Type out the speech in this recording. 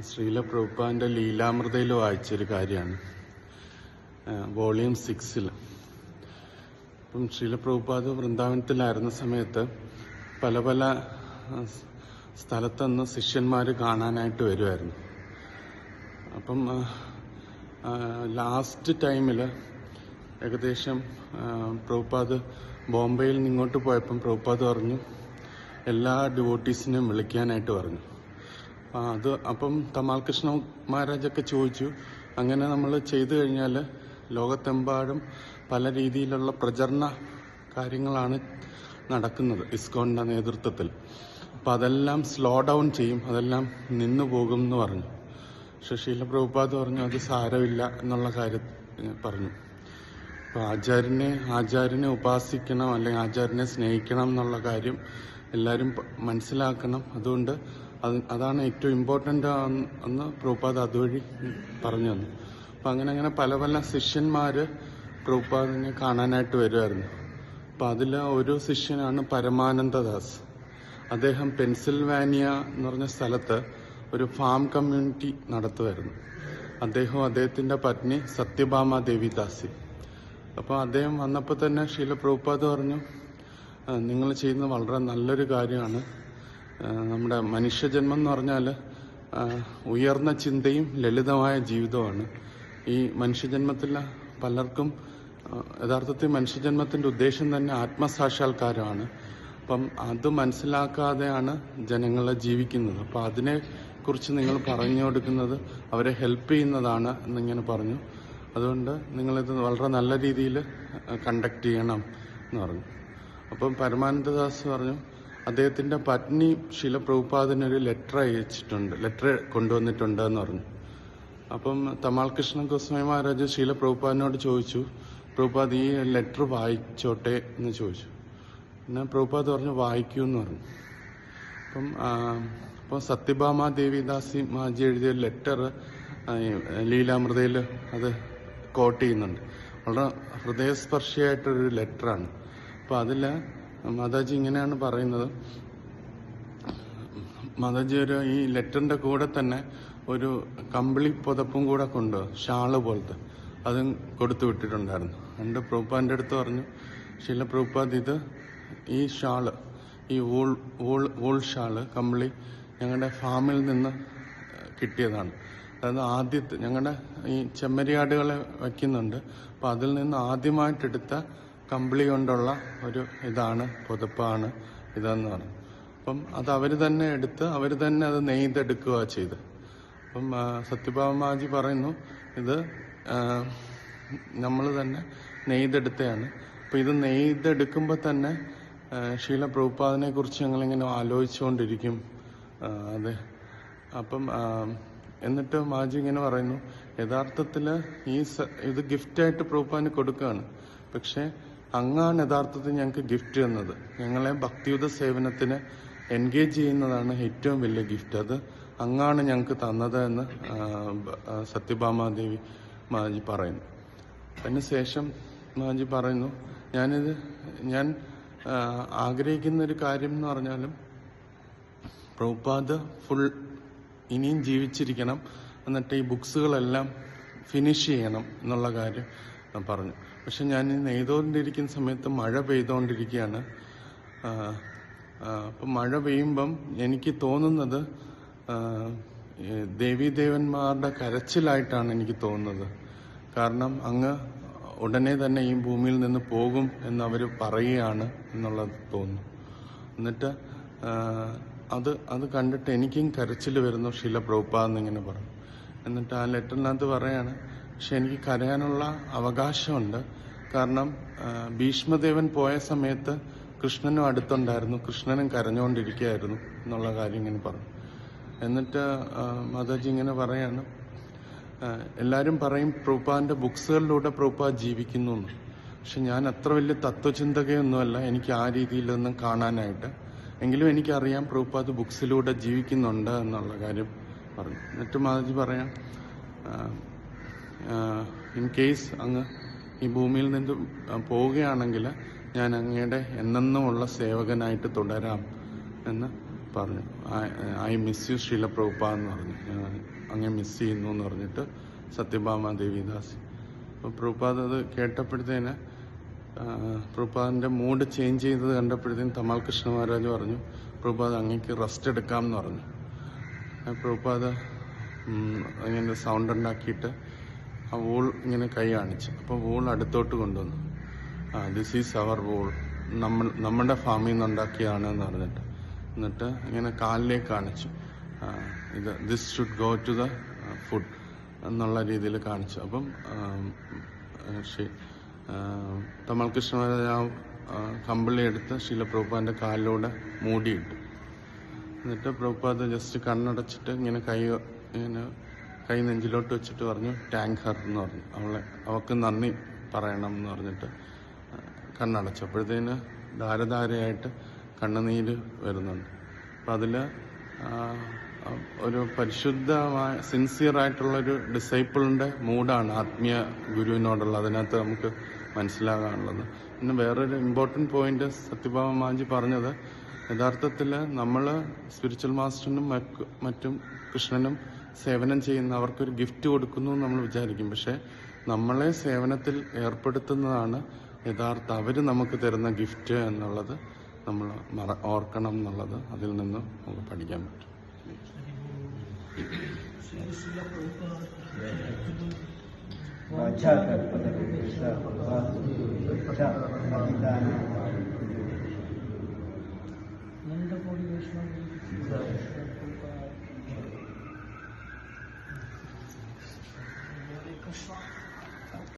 ശ്രീല പ്രഭുപ്പാന്റെ ലീലാമൃതയിൽ വായിച്ചൊരു കാര്യമാണ്. വോളിയം സിക്സിൽ അപ്പം ശ്രീല പ്രഭുപാദ് വൃന്ദാവനത്തിലായിരുന്ന സമയത്ത് പല പല സ്ഥലത്തുനിന്ന് ശിഷ്യന്മാർ കാണാനായിട്ട് വരുമായിരുന്നു അപ്പം ലാസ്റ്റ് ടൈമിൽ ഏകദേശം പ്രഭുപാദ് ബോംബെയിൽ നിന്ന് ഇങ്ങോട്ട് പോയപ്പം പ്രഭുപാദ് പറഞ്ഞു എല്ലാ ഡിവോട്ടീസിനെയും വിളിക്കാനായിട്ട് പറഞ്ഞു. അത് അപ്പം തമാൽ കൃഷ്ണ മഹാരാജൊക്കെ ചോദിച്ചു. അങ്ങനെ നമ്മൾ ചെയ്തു കഴിഞ്ഞാൽ ലോകത്തെമ്പാടും പല രീതിയിലുള്ള പ്രചരണ കാര്യങ്ങളാണ് നടക്കുന്നത് ഇസ്കോണിന്റെ നേതൃത്വത്തിൽ. അപ്പം അതെല്ലാം സ്ലോ ഡൗൺ ചെയ്യും അതെല്ലാം നിന്നു പോകും എന്ന് പറഞ്ഞു. ശശീല പ്രഭുപാദ് പറഞ്ഞു അത് സാരമില്ല എന്നുള്ള കാര്യം പറഞ്ഞു. അപ്പോൾ ആചാര്യനെ ആചാര്യനെ ഉപാസിക്കണം അല്ലെങ്കിൽ ആചാര്യനെ സ്നേഹിക്കണം എന്നുള്ള കാര്യം എല്ലാവരും മനസ്സിലാക്കണം. അതുകൊണ്ട് അത് അതാണ് ഏറ്റവും ഇമ്പോർട്ടന്റ് എന്ന് പ്രൂപ്പാദ് അതുവഴി പറഞ്ഞു തന്നു. അപ്പം അങ്ങനെ അങ്ങനെ പല പല ശിഷ്യന്മാർ പ്രൂപ്പാദിനെ കാണാനായിട്ട് വരുമായിരുന്നു അപ്പം അതിൽ ഒരു ശിഷ്യനാണ് പരമാനന്ദദാസ് അദ്ദേഹം പെൻസിൽവാനിയ എന്ന് പറഞ്ഞ സ്ഥലത്ത് ഒരു ഫാം കമ്മ്യൂണിറ്റി നടത്തുമായിരുന്നു അദ്ദേഹം അദ്ദേഹത്തിന്റെ പത്നി സത്യഭാമ ദേവിദാസി അപ്പോൾ അദ്ദേഹം വന്നപ്പോൾ തന്നെ ശീല പ്രഭുപാദ് പറഞ്ഞു നിങ്ങൾ ചെയ്യുന്നത് വളരെ നല്ലൊരു കാര്യമാണ്. നമ്മുടെ മനുഷ്യജന്മം എന്ന് പറഞ്ഞാൽ ഉയർന്ന ചിന്തയും ലളിതമായ ജീവിതവുമാണ്. ഈ മനുഷ്യജന്മത്തിൽ പലർക്കും യഥാർത്ഥത്തിൽ മനുഷ്യജന്മത്തിന്റെ ഉദ്ദേശം തന്നെ ആത്മസാക്ഷാത്കാരമാണ്. അപ്പം അത് മനസ്സിലാക്കാതെയാണ് ജനങ്ങളെ ജീവിക്കുന്നത്. അപ്പം അതിനെക്കുറിച്ച് നിങ്ങൾ പറഞ്ഞു കൊടുക്കുന്നത് അവരെ ഹെൽപ്പ് ചെയ്യുന്നതാണ് എന്നിങ്ങനെ പറഞ്ഞു. അതുകൊണ്ട് നിങ്ങളിത് വളരെ നല്ല രീതിയിൽ കണ്ടക്ട് ചെയ്യണം എന്ന് പറഞ്ഞു. അപ്പം പരമാനന്ദദാസ് പറഞ്ഞു അദ്ദേഹത്തിന്റെ പത്നി ശില പ്രഭുപാദിനൊരു ലെറ്റർ അയച്ചിട്ടുണ്ട് ലെറ്റർ കൊണ്ടുവന്നിട്ടുണ്ട് എന്ന് പറഞ്ഞു. അപ്പം തമാൾ കൃഷ്ണ ഗോസ്വാമി മഹാരാജ് ശീല പ്രഭുപാദിനോട് ചോദിച്ചു പ്രഭുപാദ് ഈ ലെറ്റർ വായിച്ചോട്ടെ? എന്ന് ചോദിച്ചു. പിന്നെ പ്രഭുപാദ് പറഞ്ഞു വായിക്കൂ എന്ന് പറഞ്ഞു. അപ്പം അപ്പം സത്യഭാമ ദേവിദാസി മാജി എഴുതിയ ലെറ്റർ ലീലാമൃതയിൽ അത് കോട്ട് ചെയ്യുന്നുണ്ട്. വളരെ ഹൃദയസ്പർശിയായിട്ടൊരു ലെറ്ററാണ്. അപ്പോൾ അതിൽ മാതാജി ഇങ്ങനെയാണ് പറയുന്നത്. മാതാജി ഒരു ഈ ലെറ്ററിന്റെ കൂടെ തന്നെ ഒരു കമ്പിളി പുതപ്പും കൂടെ കൊണ്ട് ഷാൾ പോലത്തെ അതും കൊടുത്തു വിട്ടിട്ടുണ്ടായിരുന്നു. എന്റെ പ്രൂപ്പാന്റെ അടുത്ത് പറഞ്ഞു ശീല പ്രൂപ്പാദ് ഇത് ഈ ഷാൾ ഈ വൂൾ വൂൾ വൂൾ ഷാൾ കമ്പിളി ഞങ്ങളുടെ ഫാമിൽ നിന്ന് കിട്ടിയതാണ്. അതായത് ആദ്യത്തെ ഞങ്ങളുടെ ഈ ചെമ്മരിയാടുകളെ വയ്ക്കുന്നുണ്ട്. അപ്പോൾ അതിൽ നിന്ന് ആദ്യമായിട്ടെടുത്ത കമ്പിളി കൊണ്ടുള്ള ഒരു ഇതാണ് പുതപ്പാണ് ഇതെന്ന് പറഞ്ഞു. അപ്പം അത് അവർ തന്നെ എടുത്ത് അവർ തന്നെ അത് നെയ്തെടുക്കുക ചെയ്ത് അപ്പം സത്യഭാമാജി പറയുന്നു ഇത് നമ്മൾ തന്നെ നെയ്തെടുത്തതാണ് അപ്പം ഇത് നെയ്തെടുക്കുമ്പോൾ തന്നെ ശീല പ്രഭുപാദിനെ കുറിച്ച് ഞങ്ങളിങ്ങനെ ആലോചിച്ചുകൊണ്ടിരിക്കും അതെ. അപ്പം എന്നിട്ട് മാജി ഇങ്ങനെ പറയുന്നു യഥാർത്ഥത്തിൽ ഈ ഇത് ഗിഫ്റ്റായിട്ട് പ്രഭുപാദിന് കൊടുക്കുകയാണ്. പക്ഷേ അങ്ങാണ് യഥാർത്ഥത്തിൽ ഞങ്ങൾക്ക് ഗിഫ്റ്റ് തന്നത്. ഞങ്ങളെ ഭക്തിയുത സേവനത്തിന് എൻഗേജ് ചെയ്യുന്നതാണ് ഏറ്റവും വലിയ ഗിഫ്റ്റ് അത് അങ്ങാണ് ഞങ്ങൾക്ക് തന്നത് എന്ന് സത്യഭാമാദേവി മാജി പറയുന്നു. അതിനുശേഷം മാജി പറയുന്നു ഞാനിത് ഞാൻ ആഗ്രഹിക്കുന്ന ഒരു കാര്യം എന്ന് പറഞ്ഞാലും പ്രഭുപാദ് ഫുൾ ഇനിയും ജീവിച്ചിരിക്കണം. എന്നിട്ട് ഈ ബുക്സുകളെല്ലാം ഫിനിഷ് ചെയ്യണം എന്നുള്ള കാര്യം പറഞ്ഞു. പക്ഷെ ഞാൻ നെയ്തോണ്ടിരിക്കുന്ന സമയത്ത് മഴ പെയ്തുകൊണ്ടിരിക്കുകയാണ് അപ്പം മഴ പെയ്യുമ്പം എനിക്ക് തോന്നുന്നത് ദേവീദേവന്മാരുടെ കരച്ചിലായിട്ടാണ് എനിക്ക് തോന്നുന്നത്. കാരണം അങ്ങ് ഉടനെ തന്നെ ഈ ഭൂമിയിൽ നിന്ന് പോകും എന്ന് അവർ പറയുകയാണ് എന്നുള്ളത് തോന്നുന്നു. എന്നിട്ട് അത് അത് കണ്ടിട്ട് എനിക്കും കരച്ചിൽ വരുന്നു ശീല എന്നിങ്ങനെ പറഞ്ഞു. എന്നിട്ട് ആ ലെറ്ററിനകത്ത് പറയാണ് പക്ഷെ എനിക്ക് കരയാനുള്ള അവകാശമുണ്ട്. കാരണം ഭീഷ്മദേവൻ പോയ സമയത്ത് കൃഷ്ണനും അടുത്തുണ്ടായിരുന്നു. കൃഷ്ണനും കരഞ്ഞുകൊണ്ടിരിക്കുകയായിരുന്നു എന്നുള്ള കാര്യം ഇങ്ങനെ പറഞ്ഞു. എന്നിട്ട് മാതാജി ഇങ്ങനെ പറയാണ് എല്ലാവരും പറയും പ്രൂപ്പാന്റെ ബുക്സുകളിലൂടെ പ്രൂപ്പ ജീവിക്കുന്നു എന്ന്. പക്ഷെ ഞാൻ അത്ര വലിയ തത്വചിന്തകയൊന്നുമല്ല. എനിക്ക് ആ രീതിയിലൊന്നും കാണാനായിട്ട്. എങ്കിലും എനിക്കറിയാം അത് ബുക്സിലൂടെ ജീവിക്കുന്നുണ്ട് എന്നുള്ള കാര്യം പറഞ്ഞു. എന്നിട്ട് മാതാജി പറയാം ഇൻ കേസ് അങ്ങ് ഈ ഭൂമിയിൽ നിന്ന് പോവുകയാണെങ്കിൽ ഞാൻ അങ്ങയുടെ എന്നെന്നുമുള്ള സേവകനായിട്ട് തുടരാം എന്ന് പറഞ്ഞു. I miss you Srila Prabhupa എന്ന് പറഞ്ഞു. അങ്ങനെ മിസ് ചെയ്യുന്നു എന്ന് പറഞ്ഞിട്ട് സത്യഭാമ ദേവിദാസ്. അപ്പോൾ പ്രഭുപാദ് അത് കേട്ടപ്പോഴത്തേന് പ്രഭുപാദിന്റെ മൂഡ് ചേഞ്ച് ചെയ്തത് കണ്ടപ്പോഴത്തേന് തമാൽ കൃഷ്ണ മഹാരാജ് പറഞ്ഞു പ്രഭുപാദ് അങ്ങേക്ക് റെസ്റ്റ് എടുക്കാം എന്ന് പറഞ്ഞു. പ്രഭുപാദ് അങ്ങനെ സൗണ്ട് ഉണ്ടാക്കിയിട്ട് ആ വൂൾ ഇങ്ങനെ കൈ കാണിച്ചു. അപ്പോൾ വൂൾ അടുത്തോട്ട് കൊണ്ടുവന്നു. ആ ദിസ് ഈസ് അവർ വൂൾ നമ്മൾ നമ്മുടെ ഫാമിൽ നിന്ന് ഉണ്ടാക്കിയതാണ് എന്ന് പറഞ്ഞിട്ട്. എന്നിട്ട് ഇങ്ങനെ കാലിലേക്ക് കാണിച്ചു. ഇത് this should go to the food എന്നുള്ള രീതിയിൽ കാണിച്ചു. അപ്പം ശ്രീ. തമൽ കൃഷ്ണ കമ്പിളി എടുത്ത് ശീല പ്രഭുപാദിന്റെ കാലിലൂടെ മൂടിയിട്ടു. എന്നിട്ട് പ്രഭുപാദ് ജസ്റ്റ് കണ്ണടച്ചിട്ട് ഇങ്ങനെ കൈ ഇങ്ങനെ കൈ നെഞ്ചിലോട്ട് വെച്ചിട്ട് പറഞ്ഞു ടാങ്ക് ഹർ എന്ന് പറഞ്ഞു. അവളെ അവൾക്ക് നന്ദി പറയണം എന്ന് പറഞ്ഞിട്ട് കണ്ണടച്ചപ്പോഴത്തേന് ധാരധാരയായിട്ട് കണ്ണുനീര് വരുന്നുണ്ട്. അപ്പം അതിൽ ഒരു പരിശുദ്ധമായ സിൻസിയറായിട്ടുള്ളൊരു ഡിസൈപ്പിളിന്റെ മൂഡാണ് ആത്മീയ ഗുരുവിനോടുള്ള. അതിനകത്ത് നമുക്ക് മനസ്സിലാകാനുള്ളത്. പിന്നെ വേറൊരു ഇമ്പോർട്ടന്റ് പോയിന്റ് സത്യഭാമ മാഞ്ചി പറഞ്ഞത് യഥാർത്ഥത്തിൽ നമ്മൾ സ്പിരിച്വൽ മാസ്റ്ററിനും മറ്റും കൃഷ്ണനും സേവനം ചെയ്യുന്ന അവർക്കൊരു ഗിഫ്റ്റ് കൊടുക്കുന്നു എന്ന് നമ്മൾ വിചാരിക്കും പക്ഷേ നമ്മളെ സേവനത്തിൽ ഏർപ്പെടുത്തുന്നതാണ് യഥാർത്ഥ അവർ നമുക്ക് തരുന്ന ഗിഫ്റ്റ് എന്നുള്ളത് നമ്മൾ മറ ഓർക്കണം എന്നുള്ളത് അതിൽ നിന്ന് നമുക്ക് പഠിക്കാൻ പറ്റും वाचा कल्पतरुभ्यश्च भगवान् च अभिधानं